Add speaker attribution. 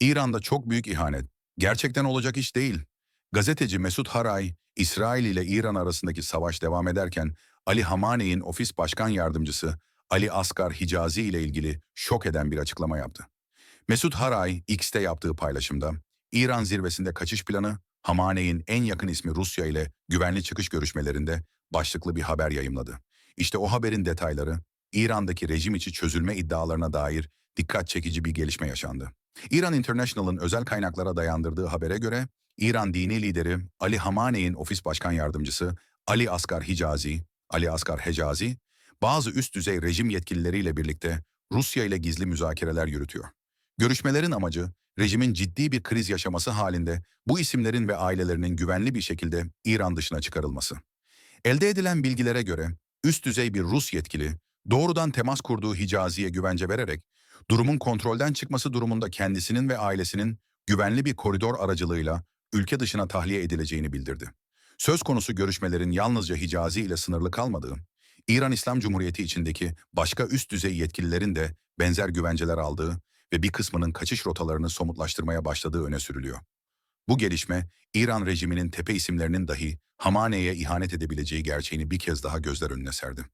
Speaker 1: İran'da çok büyük ihanet. Gerçekten olacak iş değil. Gazeteci Mesut Haray, İsrail ile İran arasındaki savaş devam ederken Ali Hamaney'in ofis başkan yardımcısı Ali Asgar Hicazi ile ilgili şok eden bir açıklama yaptı. Mesut Haray, X'te yaptığı paylaşımda, İran zirvesinde kaçış planı, Hamaney'in en yakın ismi Rusya ile güvenli çıkış görüşmelerinde başlıklı bir haber yayımladı. İşte o haberin detayları, İran'daki rejim içi çözülme iddialarına dair dikkat çekici bir gelişme yaşandı. İran International'ın özel kaynaklara dayandırdığı habere göre, İran dini lideri Ali Hamaney'in ofis başkan yardımcısı Ali Asgar Hicazi, Ali Asgar Hecazi, bazı üst düzey rejim yetkilileriyle birlikte Rusya ile gizli müzakereler yürütüyor. Görüşmelerin amacı, rejimin ciddi bir kriz yaşaması halinde bu isimlerin ve ailelerinin güvenli bir şekilde İran dışına çıkarılması. Elde edilen bilgilere göre üst düzey bir Rus yetkili doğrudan temas kurduğu Hicazi'ye güvence vererek durumun kontrolden çıkması durumunda kendisinin ve ailesinin güvenli bir koridor aracılığıyla ülke dışına tahliye edileceğini bildirdi. Söz konusu görüşmelerin yalnızca Hicazi ile sınırlı kalmadığı, İran İslam Cumhuriyeti içindeki başka üst düzey yetkililerin de benzer güvenceler aldığı ve bir kısmının kaçış rotalarını somutlaştırmaya başladığı öne sürülüyor. Bu gelişme, İran rejiminin tepe isimlerinin dahi Hamane'ye ihanet edebileceği gerçeğini bir kez daha gözler önüne serdi.